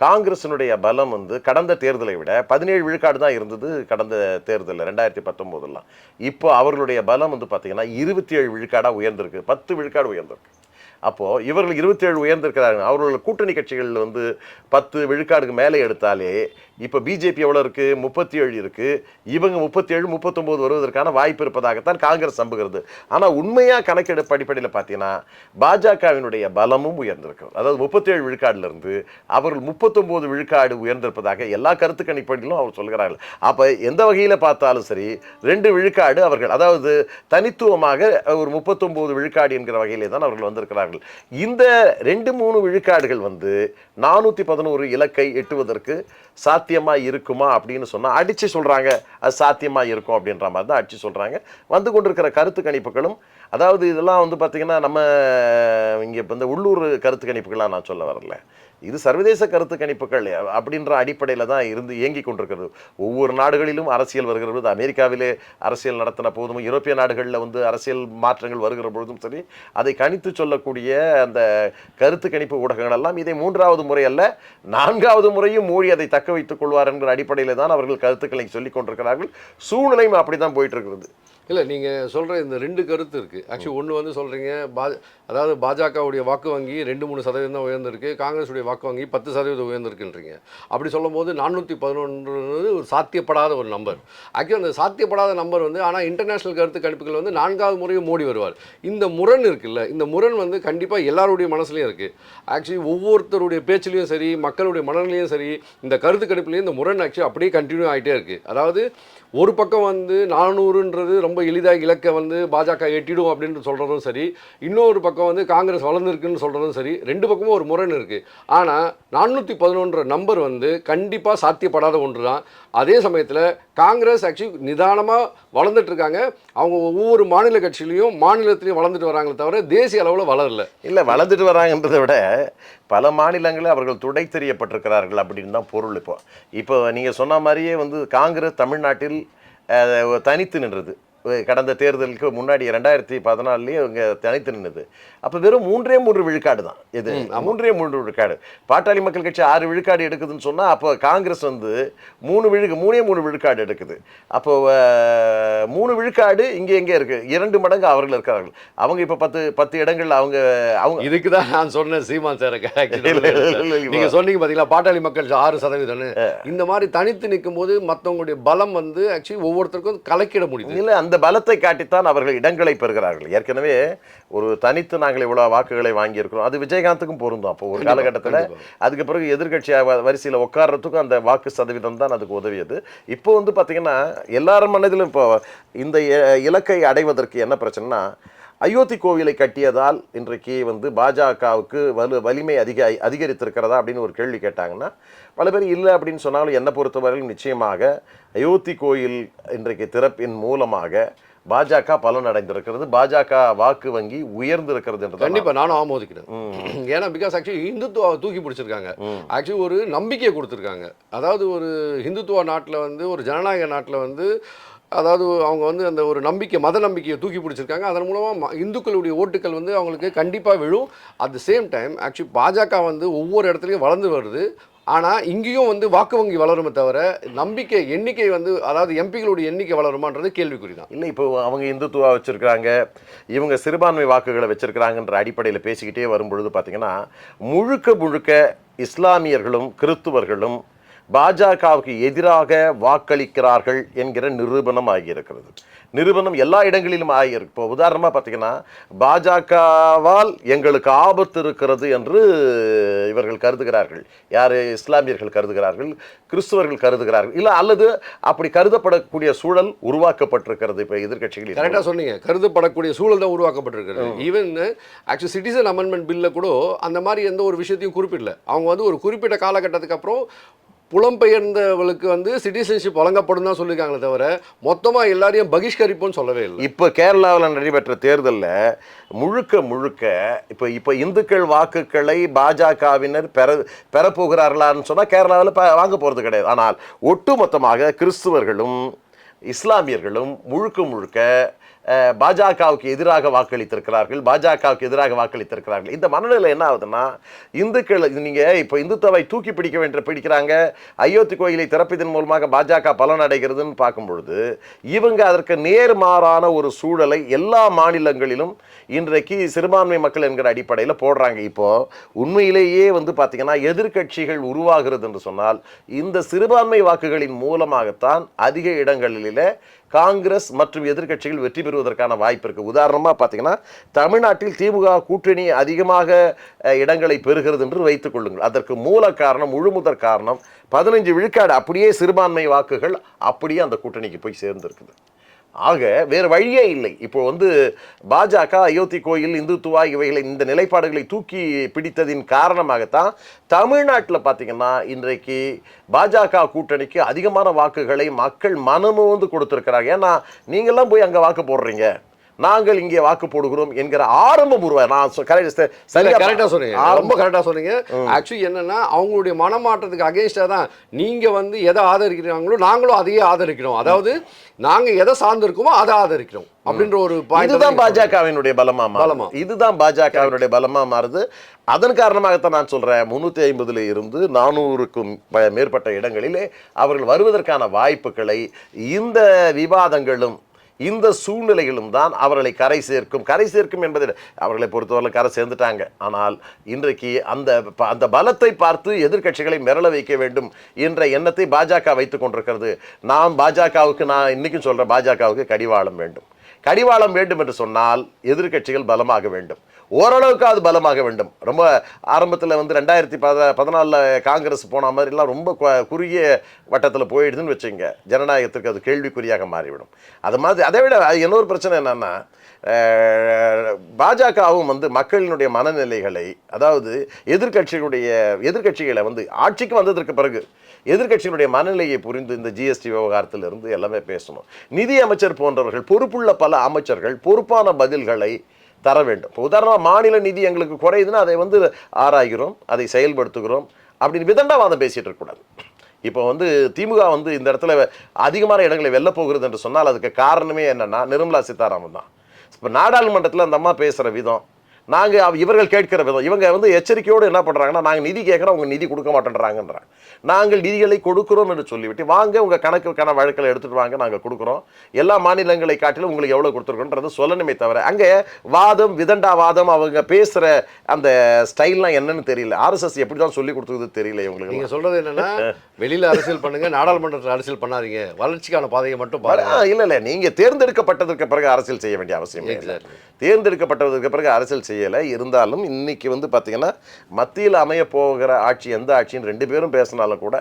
காங்கிரஸினுடைய பலம் வந்து கடந்த தேர்தலை விட பதினேழு விழுக்காடு தான் இருந்தது கடந்த தேர்தலில் ரெண்டாயிரத்தி பத்தொம்போதெல்லாம். இப்போ அவர்களுடைய பலம் வந்து பார்த்தீங்கன்னா இருபத்தி ஏழு விழுக்காடாக உயர்ந்திருக்கு பத்து விழுக்காடு உயர்ந்திருக்கு. அப்போது இவர்கள் இருபத்தேழு உயர்ந்திருக்கிறாங்க அவர்களோட கூட்டணி கட்சிகள் வந்து பத்து விழுக்காடுக்கு மேலே எடுத்தாலே இப்போ பிஜேபி எவ்வளோ இருக்குது முப்பத்தி ஏழு இருக்குது இவங்க முப்பத்தேழு முப்பத்தொம்போது வருவதற்கான வாய்ப்பு இருப்பதாகத்தான் காங்கிரஸ் நம்புகிறது. ஆனால் உண்மையாக கணக்கெடுப்பு அடிப்படையில் பார்த்தீங்கன்னா பாஜகவினுடைய பலமும் உயர்ந்திருக்கும் அதாவது முப்பத்தேழு விழுக்காடுலேருந்து அவர்கள் முப்பத்தொம்போது விழுக்காடு உயர்ந்திருப்பதாக எல்லா கருத்து கணிப்படிலும் அவர் சொல்கிறார்கள். அப்போ எந்த வகையில் பார்த்தாலும் சரி ரெண்டு விழுக்காடு அவர்கள் அதாவது தனித்துவமாக ஒரு முப்பத்தொம்போது விழுக்காடு என்கிற வகையிலே தான் அவர்கள் வந்திருக்கிறார்கள். இந்த ரெண்டு மூணு விழுக்காடுகள் வந்து நானூற்றி பதினோரு இலக்கை எட்டுவதற்கு சாத்தியமா இருக்குமா அப்படின்னு சொன்னால் அடித்து சொல்கிறாங்க அது சாத்தியமா இருக்கும் அப்படின்ற மாதிரி தான் அடித்து சொல்கிறாங்க வந்து கொண்டிருக்கிற கருத்து கணிப்புகளும் அதாவது இதெல்லாம் வந்து பார்த்திங்கன்னா நம்ம இங்கே இப்போ இந்த உள்ளூர் கருத்து கணிப்புகள்லாம் நான் சொல்ல வரல. இது சர்வதேச கருத்து கணிப்புகள் அப்படின்ற அடிப்படையில் தான் இருந்து இயங்கி கொண்டிருக்கிறது. ஒவ்வொரு நாடுகளிலும் அரசியல் வருகிற பொழுது அமெரிக்காவிலே அரசியல் நடத்தின போதும் யூரோப்பிய நாடுகளில் வந்து அரசியல் மாற்றங்கள் வருகிற பொழுதும் சரி அதை கணித்து சொல்லக்கூடிய அந்த கருத்து கணிப்பு ஊடகங்கள் எல்லாம் இதை மூன்றாவது முறை அல்ல நான்காவது முறையும் மோடி அதை தக்க வைத்துக் கொள்வார் என்கிற அடிப்படையில் தான் அவர்கள் கருத்துக்களை சொல்லிக் கொண்டிருக்கிறார்கள். சூழ்நிலையும் அப்படி தான் போயிட்டு இருக்கிறது. இல்லை நீங்கள் சொல்கிற இந்த ரெண்டு கருத்து இருக்குது ஆக்சுவலி ஒன்று வந்து சொல்கிறீங்க பா அதாவது பாஜகவுடைய வாக்கு வங்கி ரெண்டு மூணு சதவீதம் தான் உயர்ந்திருக்கு காங்கிரஸுடைய வாக்கு வங்கி பத்து சதவீதம் உயர்ந்திருக்குன்றீங்க. அப்படி சொல்லும்போது நானூற்றி பதினொன்றுன்றது ஒரு சாத்தியப்படாத ஒரு நம்பர் ஆக்சுவலி அந்த சாத்தியப்படாத நம்பர் வந்து ஆனால் இன்டர்நேஷ்னல் கருத்து கணிப்புகள் வந்து நான்காவது முறையும் மோடி வருவார். இந்த முரண் இருக்குல்ல இந்த முரண் வந்து கண்டிப்பாக எல்லாருடைய மனசுலையும் இருக்குது ஆக்சுவலி ஒவ்வொருத்தருடைய பேச்சுலேயும் சரி மக்களுடைய மனநிலையும் சரி இந்த கருத்து கணிப்புலையும் இந்த முரண் ஆக்சுவலி அப்படியே கண்டினியூ ஆகிட்டே இருக்குது அதாவது ஒரு பக்கம் வந்து நானூறுன்றது ரொம்ப எளிதாக இலக்கை வந்து பாஜக எட்டிடும் அப்படின்னு சொல்கிறதும் சரி இன்னொரு பக்கம் வந்து காங்கிரஸ் வளர்ந்துருக்குன்னு சொல்கிறதும் சரி ரெண்டு பக்கமும் ஒரு முரண் இருக்குது ஆனால் நானூற்றி பதினொன்ற நம்பர் வந்து கண்டிப்பாக சாத்தியப்படாத ஒன்று தான் அதே சமயத்தில் காங்கிரஸ் ஆக்சுவலி நிதானமாக வளர்ந்துட்டுருக்காங்க அவங்க ஒவ்வொரு மாநில கட்சியிலையும் மாநிலத்திலையும் வளர்ந்துட்டு வராங்களே தவிர தேசிய அளவில் வளரல. இல்லை வளர்ந்துட்டு வராங்கன்றதை விட பல மாநிலங்களில் அவர்கள் துடை தெரியப்பட்டிருக்கிறார்கள் அப்படின்னு தான் பொருள் இப்போ. இப்போ நீங்கள் சொன்ன மாதிரியே வந்து காங்கிரஸ் தமிழ்நாட்டில் தனித்து நின்றது. கடந்த தேர்தலுக்கு முன்னாடி ரெண்டாயிரத்தி பதினாலுலேயே அவங்க தனித்து நின்றது அப்போ வெறும் மூன்றே மூன்று விழுக்காடு தான். இது மூன்றே மூன்று விழுக்காடு. பாட்டாளி மக்கள் கட்சி ஆறு விழுக்காடு எடுக்குதுன்னு சொன்னால் அப்போ காங்கிரஸ் வந்து மூணு விழுக்கு மூணே மூணு விழுக்காடு எடுக்குது. அப்போ அஹ், மூணு விழுக்காடு இங்கே எங்கே இருக்குது இரண்டு மடங்கு அவர்கள் இருக்கிறார்கள். அவங்க இப்போ பத்து பத்து இடங்கள் அவங்க அவங்க இதுக்கு தான் நான் சொன்னேன் சீமான் சார் இல்ல, இல்ல, இல்ல, இல்ல. நீங்க சொன்னீங்க பாத்தீங்களா பாட்டாளி மக்கள் ஆறு சதவீதம்னு. இந்த மாதிரி தனித்து நிற்கும் போது மற்றவங்களுடைய பலம் வந்து ஆக்சுவலி ஒவ்வொருத்தருக்கும் கலக்கிட முடியுது. இல்லை அந்த பலத்தை காட்டித்தான் அவர்கள் இடங்களை பெறுகிறார்கள். ஏற்கனவே ஒரு தனித்து நாங்கள் இவ்வளவு வாக்குகளை வாங்கியிருக்கிறோம். அது விஜயகாந்துக்கும் பொருந்தும். அப்போ ஒரு காலகட்டத்தில். அதுக்கு பிறகு எதிர்கட்சியாக வரிசையில் உட்கார்றதுக்கும் அந்த வாக்கு சதவீதம் தான் அதுக்கு உதவியது. இப்போ வந்து பார்த்தீங்கன்னா எல்லாரும் மனதிலும் இப்போ இந்த இலக்கை அடைவதற்கு என்ன பிரச்சனைனா அயோத்தி கோவிலை கட்டியதால் இன்றைக்கு வந்து பாஜகவுக்கு வலு வலிமை அதிக அதிகரித்திருக்கிறதா அப்படின்னு ஒரு கேள்வி கேட்டாங்கன்னா பல பேர் இல்லை அப்படின்னு சொன்னாலும் என்னை பொறுத்தவரையில் நிச்சயமாக அயோத்தி கோயில் இன்றைக்கு திறப்பின் மூலமாக பாஜக பலன் அடைந்திருக்கிறது பாஜக வாக்கு வங்கி உயர்ந்திருக்கிறது என்று கண்டிப்பா நானும் ஆமோதிக்கிறேன். ஏன்னா பிகாஸ் ஆக்சுவலி இந்துத்துவ தூக்கி பிடிச்சிருக்காங்க. ஆக்சுவலி ஒரு நம்பிக்கையை கொடுத்துருக்காங்க. அதாவது ஒரு இந்துத்துவ நாட்டில் வந்து ஒரு ஜனநாயக நாட்டில் வந்து அதாவது அவங்க வந்து அந்த ஒரு நம்பிக்கை மத நம்பிக்கையை தூக்கி பிடிச்சிருக்காங்க. அதன் மூலமாக இந்துக்களுடைய ஓட்டுகள் வந்து அவங்களுக்கு கண்டிப்பாக விழும். At the same time actually பாஜக வந்து ஒவ்வொரு இடத்துலையும் வளர்ந்து வருது. ஆனால் இங்கேயும் வந்து வாக்கு வங்கி வளருமே தவிர நம்பிக்கை எண்ணிக்கை வந்து அதாவது எம்பிகளுடைய எண்ணிக்கை வளருமான்றது கேள்விக்குறி தான் இல்லை இப்போ அவங்க இந்துத்துவா வச்சிருக்கிறாங்க இவங்க சிறுபான்மை வாக்குகளை வச்சுருக்கிறாங்கன்ற அடிப்படையில் பேசிக்கிட்டே வரும்பொழுது பார்த்திங்கன்னா முழுக்க முழுக்க இஸ்லாமியர்களும் கிறிஸ்துவர்களும் பாஜகவுக்கு எதிராக வாக்களிக்கிறார்கள் என்கிற நிரூபணம் ஆகியிருக்கிறது. நிரூபணம் எல்லா இடங்களிலும் ஆகியிருக்கு. இப்போ உதாரணமாக பார்த்தீங்கன்னா பாஜகவால் எங்களுக்கு ஆபத்து இருக்கிறது என்று இவர்கள் கருதுகிறார்கள். யார்? இஸ்லாமியர்கள் கருதுகிறார்கள் கிறிஸ்துவர்கள் கருதுகிறார்கள். இல்லை அல்லது அப்படி கருதப்படக்கூடிய சூழல் உருவாக்கப்பட்டிருக்கிறது இப்போ எதிர்க்கட்சிகளில். கரெக்டாக சொன்னீங்க. கருதப்படக்கூடிய சூழல் தான் உருவாக்கப்பட்டிருக்கிறது. ஈவன் ஆக்சுவலி சிட்டிசன் அமெண்ட்மெண்ட் பில்ல கூட அந்த மாதிரி எந்த ஒரு விஷயத்தையும் குறிப்பிடல. அவங்க வந்து ஒரு குறிப்பிட்ட காலகட்டத்துக்கு அப்புறம் புலம்பெயர்ந்தவர்களுக்கு வந்து சிட்டிசன்ஷிப் வழங்கப்படும் தான் சொல்லியிருக்காங்களே தவிர மொத்தமாக எல்லாரையும் பகிஷ்கரிப்புன்னு சொல்லவே இல்லை. இப்போ கேரளாவில் நடைபெற்ற தேர்தலில் முழுக்க முழுக்க இப்போ இப்போ இந்துக்கள் வாக்குகளை பாஜகவினர் பெற பெறப்போகிறார்களான்னு சொன்னால் கேரளாவில் ப வாங்க போகிறது கிடையாது. ஆனால் ஒட்டுமொத்தமாக கிறிஸ்துவர்களும் இஸ்லாமியர்களும் முழுக்க முழுக்க பாஜகவுக்கு எதிராக வாக்களித்திருக்கிறார்கள் பாஜகவுக்கு எதிராக வாக்களித்திருக்கிறார்கள். இந்த மனநிலை என்ன ஆகுதுன்னா இந்துக்கள் நீங்கள் இப்போ இந்துத்துவை தூக்கி பிடிக்க வேண்டிய பிடிக்கிறாங்க அயோத்தி கோயிலை திறப்பதன் மூலமாக பாஜக பலன் அடைகிறதுன்னு பார்க்கும் பொழுது இவங்க அதற்கு நேர்மாறான ஒரு சூழலை எல்லா மாநிலங்களிலும் இன்றைக்கு சிறுபான்மை மக்கள் என்கிற அடிப்படையில் போடுறாங்க. இப்போது உண்மையிலேயே வந்து பார்த்திங்கன்னா எதிர்க்கட்சிகள் உருவாகிறது என்று சொன்னால் இந்த சிறுபான்மை வாக்குகளின் மூலமாகத்தான் அதிக இடங்களிலே காங்கிரஸ் மற்றும் எதிர்க்கட்சிகள் வெற்றி பெறுவதற்கான வாய்ப்பு இருக்குது உதாரணமாக பார்த்தீங்கன்னா தமிழ்நாட்டில் திமுக கூட்டணி அதிகமாக இடங்களை பெறுகிறது என்று வைத்துக் கொள்ளுங்கள். அதற்கு மூல காரணம் முழுமுதற் காரணம் பதினஞ்சு விழுக்காடு அப்படியே சிறுபான்மை வாக்குகள் அப்படியே அந்த கூட்டணிக்கு போய் சேர்ந்திருக்குது. ஆக வேறு வழியே இல்லை. இப்போ வந்து பாஜக அயோத்தி கோயில் இந்துத்துவா இவைகளை இந்த நிலைப்பாடுகளை தூக்கி பிடித்ததின் காரணமாகத்தான் தமிழ்நாட்டில் பார்த்தீங்கன்னா இன்றைக்கு பாஜக கூட்டணிக்கு அதிகமான வாக்குகளை மக்கள் மனமும் வந்து கொடுத்துருக்கிறாங்க. ஏன்னா நீங்கள்லாம் போய் அங்கே வாக்கு போடுறீங்க. நாங்கள் இங்கே வாக்கு போடுகிறோம் என்கிற ஆரம்பம் உருவா. நான் சொ- correct- ச- சரியா கரெக்டா சொன்னீங்க. ஆரம்ப- ரொம்ப கரெக்டா சொன்னீங்க. ஆக்சுவலி என்னன்னா அவங்களுடைய மனமாற்றத்துக்கு அகேன்ஸ்டா தான் நீங்க வந்து எதை ஆதரிக்கிறாங்களோ நாங்களும் அதையே ஆதரிக்கிறோம். அதாவது நாங்க எதை சார்ந்திருக்கோமோ அதை ஆதரிக்கிறோம் அப்படின்ற ஒரு இதுதான் பாஜகவினுடைய பலமா பலமா. இதுதான் பாஜகவினுடைய பலமா மாறுது. அதன் காரணமாகத்தான் நான் சொல்றேன் முன்னூத்தி ஐம்பதுல இருந்து நானூறுக்கும் மேற்பட்ட இடங்களிலே அவர்கள் வருவதற்கான வாய்ப்புகளை இந்த விவாதங்களும் இந்த சூழ்நிலைகளும் தான் அவர்களை கரை சேர்க்கும். கரை சேர்க்கும் என்பதை அவர்களை பொறுத்தவரை கரை சேர்ந்துட்டாங்க. ஆனால் இன்றைக்கு அந்த அந்த பலத்தை பார்த்து எதிர்க்கட்சிகளை மிரள வைக்க வேண்டும் என்ற எண்ணத்தை பாஜக வைத்துக் கொண்டிருக்கிறது. நாம் பாஜகவுக்கு நான் இன்னைக்கும் சொல்றேன் பாஜகவுக்கு கடிவாளம் வேண்டும். கடிவாளம் வேண்டும் என்று சொன்னால் எதிர்கட்சிகள் பலமாக வேண்டும். ஓரளவுக்கு அது பலமாக வேண்டும். ரொம்ப ஆரம்பத்தில் வந்து ரெண்டாயிரத்தி பத பதினாலில் காங்கிரஸ் போன மாதிரிலாம் ரொம்ப கு- குறுகிய வட்டத்தில் போயிடுதுன்னு வச்சுங்க ஜனநாயகத்துக்கு அது கேள்விக்குறியாக மாறிவிடும். அது மாதிரி அதை விட அது இன்னொரு பிரச்சனை என்னென்னா பாஜகவும் வந்து மக்களினுடைய மனநிலைகளை அதாவது எதிர்க்கட்சிகளுடைய எதிர்க்கட்சிகளை வந்து ஆட்சிக்கு வந்ததற்கு பிறகு எதிர்க்கட்சியினுடைய மனநிலையை புரிந்து இந்த ஜிஎஸ்டி விவகாரத்தில் இருந்து எல்லாமே பேசணும். நிதி அமைச்சர் போன்றவர்கள் பொறுப்புள்ள பல அமைச்சர்கள் பொறுப்பான பதில்களை தர வேண்டும். இப்போ உதாரணமாக மாநில நிதி எங்களுக்கு குறையுதுன்னா அதை வந்து ஆராய்கிறோம் அதை செயல்படுத்துகிறோம் அப்படின்னு விதண்டாவாதம் பேசிகிட்டு இருக்கக்கூடாது இப்போ வந்து திமுக வந்து இந்த இடத்துல அதிகமான இடங்களை வெல்ல போகிறது என்று சொன்னால் அதுக்கு காரணமே என்னென்னா நிர்மலா சீதாராமன் தான். இப்போ நாடாளுமன்றத்தில் அந்த அம்மா பேசுகிற விதம் நாங்கள் இவர்கள் கேட்கிற விதம். இவங்க வந்து எச்சரிக்கையோடு என்ன பண்ணுறாங்கன்னா நாங்கள் நிதி கேட்குறோம் அவங்க நிதி கொடுக்க மாட்டேன்றாங்கன்றாங்க. நாங்கள் நிதிகளை கொடுக்கிறோம் என்று சொல்லிவிட்டு வாங்க உங்கள் கணக்குக்கான வழக்கில் எடுத்துகிட்டு வாங்க நாங்கள் கொடுக்குறோம். எல்லா மாநிலங்களை காட்டிலும் உங்களுக்கு எவ்வளோ கொடுத்துருக்கோன்றது சொல்லணுமே தவிர அங்கே வாதம் விதண்டா வாதம் அவங்க பேசுகிற அந்த ஸ்டைல்லாம் என்னன்னு தெரியல. ஆர்எஸ்எஸ் எப்படி தான் சொல்லி கொடுத்தது தெரியல இவங்களுக்கு. நீங்க சொல்றது என்னன்னா வெளியில அரசியல் பண்ணுங்க நாடாளுமன்றத்தில் அரசியல் பண்ணாதீங்க. வளர்ச்சிக்கான பாதையை மட்டும் பாருங்க. இல்ல இல்ல. நீங்க தேர்ந்தெடுக்கப்பட்டதற்கு பிறகு அரசியல் செய்ய வேண்டிய அவசியம் இல்லை. தேர்ந்தெடுக்கப்பட்டதற்கு பிறகு அரசியல் செய்யல. இருந்தாலும் இன்னைக்கு வந்து பார்த்திங்கன்னா மத்தியில் அமைய போகிற ஆட்சி எந்த ஆட்சின்னு ரெண்டு பேரும் பேசினாலும் கூட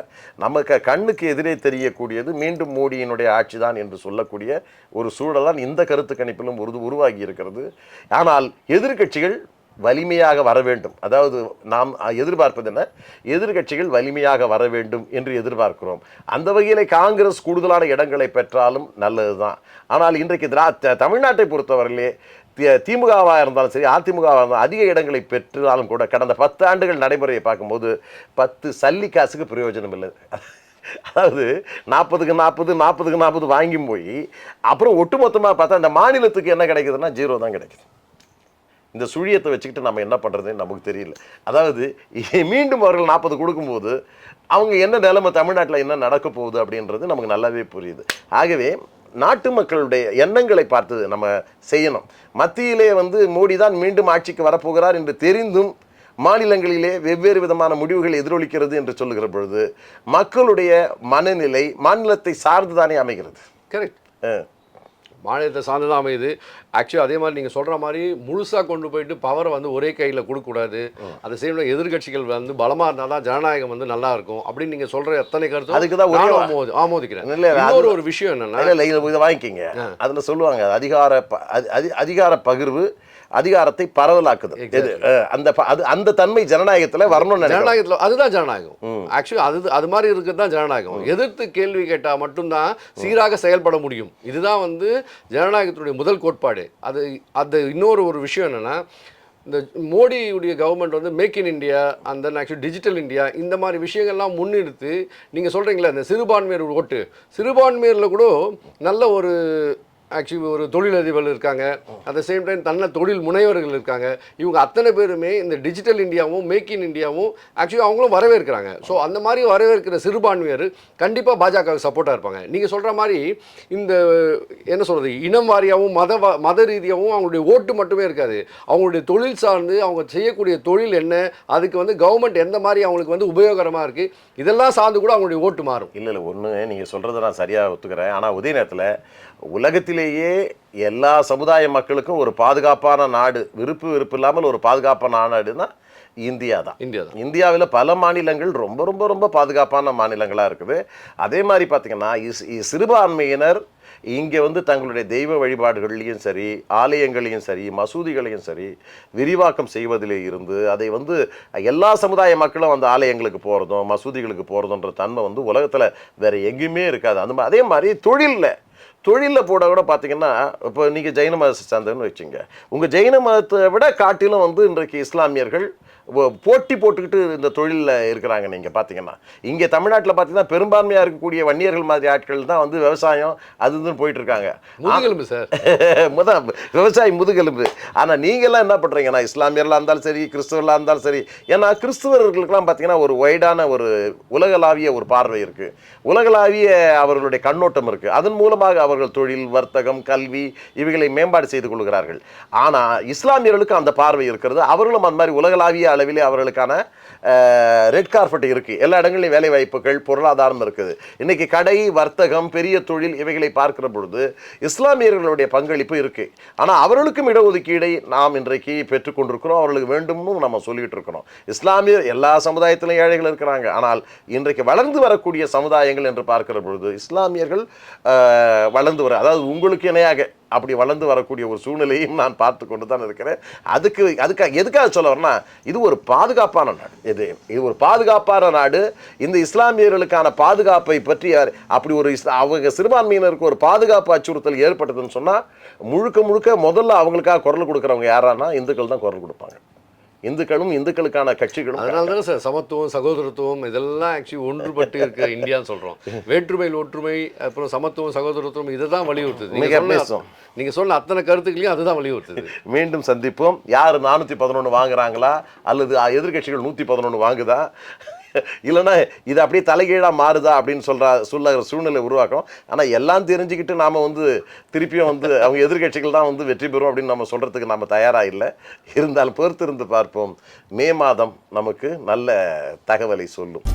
நமக்கு கண்ணுக்கு எதிரே தெரியக்கூடியது மீண்டும் மோடியினுடைய ஆட்சி தான் என்று சொல்லக்கூடிய ஒரு சூழலான் இந்த கருத்து கணிப்பிலும் உருது உருவாகி இருக்கிறது. ஆனால் எதிர்கட்சிகள் வலிமையாக வர வேண்டும். அதாவது நாம் எதிர்பார்ப்பது என்ன? எதிர்கட்சிகள் வலிமையாக வர வேண்டும் என்று எதிர்பார்க்கிறோம். அந்த வகையிலே காங்கிரஸ் கூடுதலான இடங்களை பெற்றாலும் நல்லதுதான். ஆனால் இன்றைக்கு திரா தமிழ்நாட்டை பொறுத்தவரையிலே திமுகவாக இருந்தாலும் சரி அதிமுகவாக இருந்தாலும் அதிக இடங்களை பெற்றாலும் கூட கடந்த பத்து ஆண்டுகள் நடைமுறையை பார்க்கும்போது பத்து சல்லி காசுக்கு பிரயோஜனம் இல்லை. அதாவது நாற்பதுக்கு நாற்பது நாற்பதுக்கு நாற்பது வாங்கி போய் அப்புறம் ஒட்டுமொத்தமாக பார்த்தா இந்த மாநிலத்துக்கு என்ன கிடைக்குதுன்னா ஜீரோ தான் கிடைக்குது. இந்த சுழியத்தை வச்சுக்கிட்டு நம்ம என்ன பண்ணுறதுன்னு நமக்கு தெரியல. அதாவது மீண்டும் அவர்கள் நாற்பது கொடுக்கும்போது அவங்க என்ன நிலைமை தமிழ்நாட்டில் என்ன நடக்க போகுது அப்படின்றது நமக்கு நல்லாவே புரியுது. ஆகவே நாட்டு மக்களுடைய எண்ணங்களை பார்த்து நம்ம செய்யணும். மத்தியிலே வந்து மோடி தான் மீண்டும் ஆட்சிக்கு வரப்போகிறார் என்று தெரிந்தும் மாநிலங்களிலே வெவ்வேறு விதமான முடிவுகள் எதிரொலிக்கிறது என்று சொல்லுகிற பொழுது மக்களுடைய மனநிலை மாநிலத்தை சார்ந்துதானே அமைகிறது. கரெக்ட். மாநிலத்தை சார்ந்து தான் அமையுது. ஆக்சுவலி அதே மாதிரி நீங்கள் சொல்கிற மாதிரி முழுசாக கொண்டு போயிட்டு பவரை வந்து ஒரே கையில் கொடுக்கக்கூடாது. அந்த சேம் எதிர்க்கட்சிகள் வந்து பலமாக இருந்தால் தான் ஜனநாயகம் வந்து நல்லா இருக்கும். அப்படின்னு நீங்கள் சொல்கிற எத்தனை கருத்து அதுக்கு தான் ஒரே ஆமோதி ஆமோதிக்கிறேன். இல்ல, இன்னொரு ஒரு விஷயம் என்னன்னா இல்ல, இதை வாங்கிக்கிங்க. அதில் சொல்லுவாங்க அதிகார அதிகார பகிர்வு அதிகாரத்தை அஹ், அந்த அது அந்த தன்மை ஜனநாயகத்தில் வரணும்னு ஜனநாயகத்தில் அதுதான் ஜனநாயகம். ஆக்சுவலி அது அது மாதிரி இருக்கிறது தான் ஜனநாயகம். எதிர்த்து கேள்வி கேட்டால் மட்டும்தான் சீராக செயல்பட முடியும். இதுதான் வந்து ஜனநாயகத்தினுடைய முதல் கோட்பாடு. அது அது இன்னொரு ஒரு விஷயம் என்னன்னா இந்த மோடியுடைய கவர்மெண்ட் வந்து மேக் இன் இந்தியா அந்த ஆக்சுவலி டிஜிட்டல் இந்தியா இந்த மாதிரி விஷயங்கள்லாம் முன்னிறுத்து நீங்கள் சொல்கிறீங்களா இந்த சிறுபான்மையர் ஓட்டு. சிறுபான்மையரில் கூட நல்ல ஒரு ஆக்சுவலி ஒரு தொழிலதிபர் இருக்காங்க. அட் த சேம் டைம் தன்ன தொழில் முனைவர்கள் இருக்காங்க. இவங்க அத்தனை பேருமே இந்த டிஜிட்டல் இந்தியாவும் மேக் இன் இந்தியாவும் ஆக்சுவலி அவங்களும் வரவேற்கிறாங்க. ஸோ அந்த மாதிரி வரவேற்கிற சிறுபான்மையர் கண்டிப்பாக பாஜகவுக்கு சப்போர்ட்டாக இருப்பாங்க. நீங்கள் சொல்கிற மாதிரி இந்த என்ன சொல்கிறது இனம் வாரியாகவும் மத மத ரீதியாகவும் அவங்களுடைய ஓட்டு மட்டுமே இருக்காது. அவங்களுடைய தொழில் சார்ந்து அவங்க செய்யக்கூடிய தொழில் என்ன அதுக்கு வந்து கவர்மெண்ட் எந்த மாதிரி அவங்களுக்கு வந்து உபயோகரமாக இருக்குது இதெல்லாம் சார்ந்து கூட அவங்களுடைய ஓட்டு மாறும். இல்லை இல்லை ஒன்று நீங்கள் சொல்கிறத நான் சரியாக ஒத்துக்கிறேன். ஆனால் உதய நேரத்தில் உலகத்திலேயே எல்லா சமுதாய மக்களுக்கும் ஒரு பாதுகாப்பான நாடு விருப்பு வெறுப்பு இல்லாமல் ஒரு பாதுகாப்பான நாடுனா இந்தியா தான். இந்தியா தான். இந்தியாவில் பல மாநிலங்கள் ரொம்ப ரொம்ப ரொம்ப பாதுகாப்பான மாநிலங்களாக இருக்குது. அதே மாதிரி பார்த்தீங்கன்னா சிறுபான்மையினர் இங்கே வந்து தங்களுடைய தெய்வ வழிபாடுகள்லையும் சரி ஆலயங்களையும் சரி மசூதிகளையும் சரி விரிவாக்கம் செய்வதிலே இருந்து அதை வந்து எல்லா சமுதாய மக்களும் அந்த ஆலயங்களுக்கு போகிறதும் மசூதிகளுக்கு போகிறதுன்ற தன்மை வந்து உலகத்தில் வேற எங்கேயுமே இருக்காது. அந்த அதே மாதிரி தொழிலில் தொழிலில் போட கூட பார்த்தீங்கன்னா இப்போ நீங்கள் ஜெயின மதத்தை சார்ந்தவன்னு வச்சுங்க. உங்கள் ஜெயின மதத்தை விட காட்டிலும் வந்து இன்றைக்கு இஸ்லாமியர்கள் போட்டி போட்டுக்கிட்டு இந்த தொழிலில் இருக்கிறாங்க நீங்கள் பார்த்தீங்கன்னா இங்கே தமிழ்நாட்டில் பார்த்தீங்கன்னா பெரும்பான்மையாக இருக்கக்கூடிய வன்னியர்கள் மாதிரி ஆட்கள் தான் வந்து விவசாயம் அது இதுன்னு போயிட்டு இருக்காங்க முதுகெலும்பு சார். முத விவசாயி முதுகெலும்பு. ஆனால் நீங்கள்லாம் என்ன பண்ணுறீங்கன்னா இஸ்லாமியர்களாக இருந்தாலும் சரி கிறிஸ்தவர்களாக இருந்தாலும் சரி ஏன்னா கிறிஸ்தவர்களுக்கெல்லாம் பார்த்தீங்கன்னா ஒரு வைடான ஒரு உலகளாவிய ஒரு பார்வை இருக்குது உலகளாவிய அவர்களுடைய கண்ணோட்டம் இருக்குது அதன் மூலமாக அவர்கள் தொழில் வர்த்தகம் கல்வி இவைகளை மேம்பாடு செய்து கொள்கிறார்கள். ஆனால் இஸ்லாமியர்களுக்கு அந்த பார்வை இருக்கிறது. அவர்களும் அந்த மாதிரி உலகளாவிய அளவிலே அவர்களுக்கான ரெட் கார்பெட் இருக்குது எல்லா இடங்களிலும் வேலை வாய்ப்புகள் பொருளாதாரம் இருக்குது. இன்னைக்கு கடை வர்த்தகம் பெரிய தொழில் இவைகளை பார்க்கிற பொழுது இஸ்லாமியர்களுடைய பங்களிப்பு இருக்கு. ஆனால் அவர்களுக்கும் இடஒதுக்கீடை நாம் இன்றைக்கு பெற்றுக்கொண்டிருக்கிறோம் அவர்களுக்கு வேண்டும்னு நம்ம சொல்லிட்டு இருக்கிறோம். இஸ்லாமியர் எல்லா சமுதாயத்திலும் ஏழைகள் இருக்கிறாங்க. ஆனால் இன்றைக்கு வளர்ந்து வரக்கூடிய சமுதாயங்கள் என்று பார்க்கிற பொழுது இஸ்லாமியர்கள் வளர்ந்து வர அதாவது உங்களுக்கு இணையாக அப்படி வளர்ந்து வரக்கூடிய ஒரு சூழ்நிலையும் நான் பார்த்து கொண்டு தான் இருக்கிறேன். அதுக்கு அதுக்காக எதுக்காக சொல்ல வரேன்னா இது ஒரு பாதுகாப்பான நாடு. இது இது ஒரு பாதுகாப்பான நாடு. இந்த இஸ்லாமியர்களுக்கான பாதுகாப்பை பற்றி யார் அப்படி ஒரு இஸ் அவங்க சிறுபான்மையினருக்கு ஒரு பாதுகாப்பு அச்சுறுத்தல் ஏற்பட்டதுன்னு சொன்னால் முழுக்க முழுக்க முதல்ல அவங்களுக்காக குரல் கொடுக்குறவங்க யாரானா இந்துக்கள் தான் குரல் கொடுப்பாங்க. இந்துக்களும் இந்துக்களுக்கான கட்சிகளும் அதனால தானே சார் சமத்துவம் சகோதரத்துவம் இதெல்லாம் ஆக்சுவலி ஒன்றுபட்டு இருக்கிற இந்தியான்னு சொல்றோம். வேற்றுமையில் ஒற்றுமை அப்புறம் சமத்துவம் சகோதரத்துவம் இதை தான் வலியுறுத்துது. நீங்க மிக சொன்ன அத்தனை கருத்துக்களையும் அதுதான் வலியுறுத்துது. மீண்டும் சந்திப்போம். யார் நானூற்றி பதினொன்று வாங்குறாங்களா? அல்லது எதிர்க்கட்சிகள் நூற்றி பதினொன்று வாங்குதா? இல்லைன்னா இது அப்படியே தலைகீழாக மாறுதா அப்படின்னு சொல்கிற சொல்ல சூழ்நிலை உருவாக்கும். ஆனால் எல்லாம் தெரிஞ்சுக்கிட்டு நாம் வந்து திருப்பியும் வந்து அவங்க எதிர்க்கட்சிகள் தான் வந்து வெற்றி பெறும் அப்படின்னு நம்ம சொல்கிறதுக்கு நம்ம தயாராக இல்லை. இருந்தாலும் பொறுத்திருந்து பார்ப்போம். மே மாதம் நமக்கு நல்ல தகவலை சொல்லும்.